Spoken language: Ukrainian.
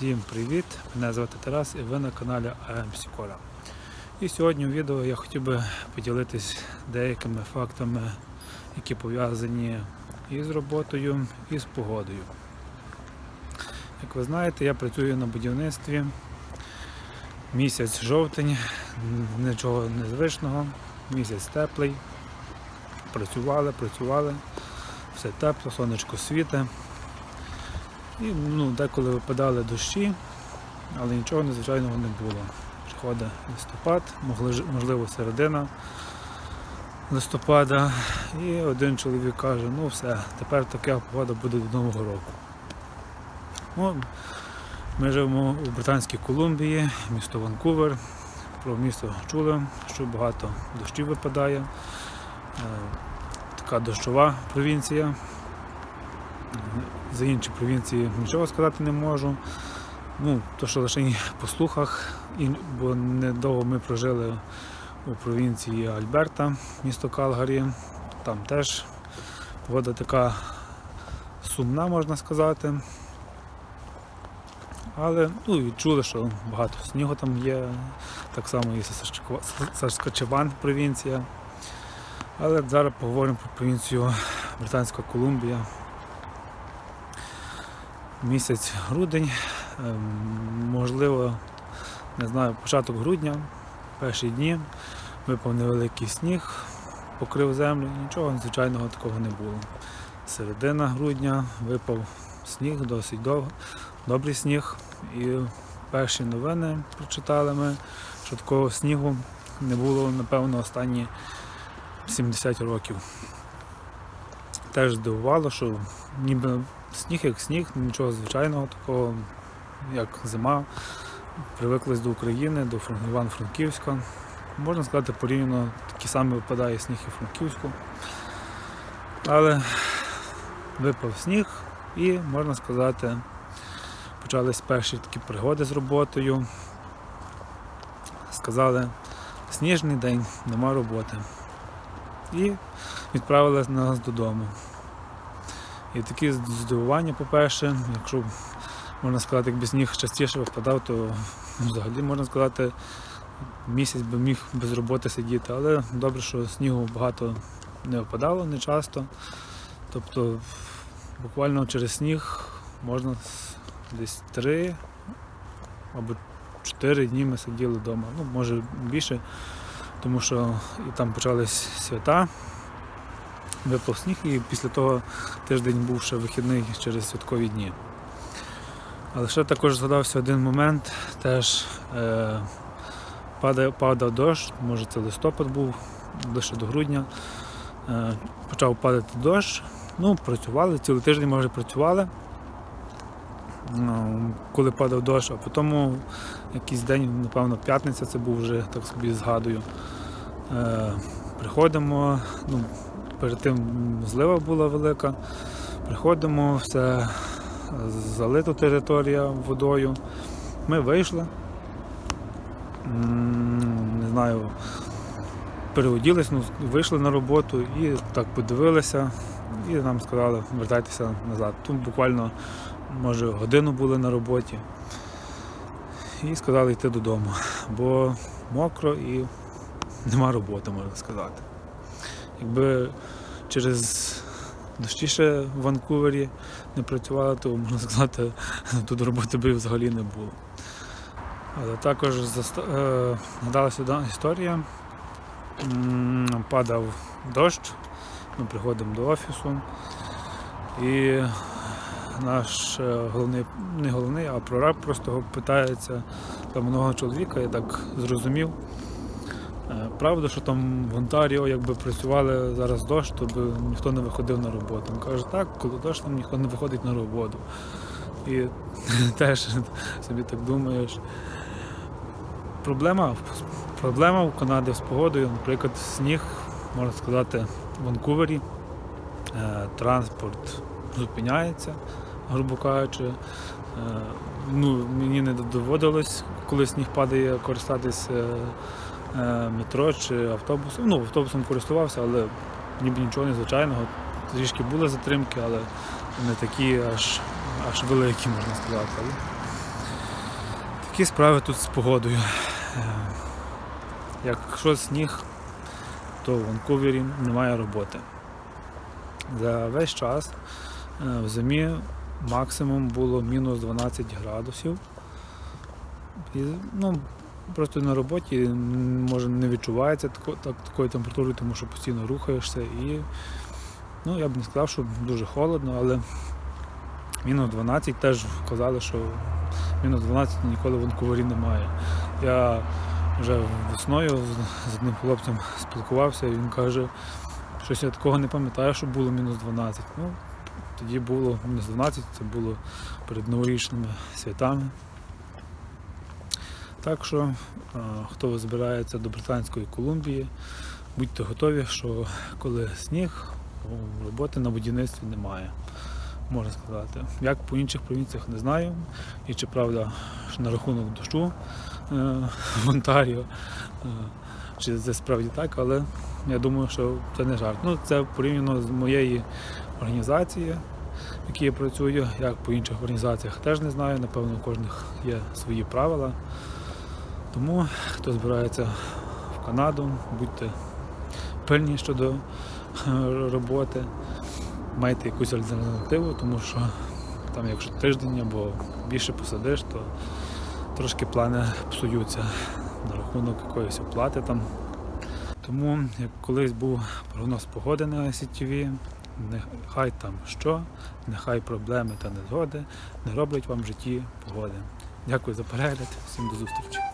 Всім привіт! Мене звати Тарас і ви на каналі АМ Сікола. І сьогодні у відео я хотів би поділитись деякими фактами, які пов'язані і з роботою, і з погодою. Як ви знаєте, я працюю на будівництві. Місяць жовтень, нічого незвичного, місяць теплий. Працювали, працювали, все тепло, сонечко світе. І ну, деколи випадали дощі, але нічого незвичайного не було. Приходить листопад, можливо, середина листопада. І один чоловік каже, ну все, тепер така погода буде до Нового року. Ну, ми живемо у Британській Колумбії, місто Ванкувер. Про місто чули, що багато дощів випадає. Е, Така дощова провінція. За інші провінції нічого сказати не можу. Ну, то, що лише по слухах, бо недовго ми прожили у провінції Альберта, місто Калгарі. Там теж погода така сумна, можна сказати. Але ну, і чули, що багато снігу там є, так само і Саскачеван провінція. Але зараз поговоримо про провінцію Британська Колумбія місяць грудень, ем, можливо, не знаю, початок грудня, перші дні, випав невеликий сніг, покрив землю, нічого звичайного такого не було. Середина грудня випав сніг, досить дов, добрий сніг. І перші новини прочитали ми, що такого снігу не було, напевно, останні 70 років. Теж здивувало, що ніби Сніг як сніг, нічого звичайного такого, як зима. Привиклись до України, до Фран- Івано-Франківська. Можна сказати, порівняно такий самий випадає сніг і Франківську. Але випав сніг і, можна сказати, почались перші такі пригоди з роботою. Сказали, сніжний день, нема роботи. І відправили нас додому. І такі здивування, по-перше, якщо можна сказати, якби сніг частіше випадав, то взагалі можна сказати, місяць би міг без роботи сидіти. Але добре, що снігу багато не випадало, не часто. Тобто буквально через сніг можна десь три або чотири дні ми сиділи вдома. Ну, може більше, тому що і там почались свята. Випав сніг і після того тиждень був ще вихідний через святкові дні. Але ще також згадався один момент, теж е, падав, падав дощ, може це листопад був, ближче до грудня. Е, почав падати дощ. Ну, працювали, цілий тиждень може працювали. Ну, коли падав дощ, а потім якийсь день, напевно, п'ятниця це був вже, так собі згадую. Е, приходимо, ну, перед тим злива була велика. Приходимо, все залито територія водою. Ми вийшли. Не знаю, переоділись, ну, вийшли на роботу і так подивилися, і нам сказали, вертайтеся назад. Тут буквально, може, годину були на роботі. І сказали йти додому, бо мокро і нема роботи, можна сказати. Якби через дощіше в Ванкувері не працювала, то можна сказати, тут роботи би взагалі не було. Але також заста- е, історія. Падав дощ, ми приходимо до офісу, і наш е, головний, не головний, а прораб просто питається там одного чоловіка, я так зрозумів. Е, Правда, що там в Онтаріо, якби працювали зараз дощ, то би ніхто не виходив на роботу. Він каже, так, коли дощ, там ніхто не виходить на роботу. І теж собі так думаєш. Проблема, проблема в Канаді з погодою, наприклад, сніг, можна сказати, в Ванкувері. Е, Транспорт зупиняється, грубо кажучи. Е, Ну, мені не доводилось, коли сніг падає, користатися е, метро чи автобусом. Ну, автобусом користувався, але ніби нічого незвичайного. Трішки були затримки, але не такі аж, аж великі, можна сказати. Але такі справи тут з погодою. Е, Якщо сніг, то в Ванкувері немає роботи. За весь час е, в зимі максимум було мінус 12 градусів. І, ну, просто на роботі може не відчувається тако, так, такої температури, тому що постійно рухаєшся і ну, я б не сказав, що дуже холодно, але мінус 12 теж казали, що мінус 12 ніколи в Ванкувері немає. Я вже весною з- одним хлопцем спілкувався, і він каже, щось я такого не пам'ятаю, що було мінус 12. Ну, тоді було мінус 12, це було перед новорічними святами. Так що, хто збирається до Британської Колумбії, будьте готові, що коли сніг, роботи на будівництві немає, можна сказати. Як по інших провінціях не знаю. І чи правда що на рахунок дощу е, в Онтаріо, е, чи це справді так, але я думаю, що це не жарт. Ну, це порівняно з моєї організації, в якій я працюю, як по інших організаціях теж не знаю. Напевно, у кожних є свої правила. Тому хто збирається в Канаду, будьте пильні щодо роботи, майте якусь альтернативу, тому що там, якщо тиждень або більше посадиш, то трошки плани псуються на рахунок якоїсь оплати там. Тому, як колись був прогноз погоди на ICTV, нехай там що, нехай проблеми та незгоди не роблять вам в житті погоди. Дякую за перегляд, всім до зустрічі.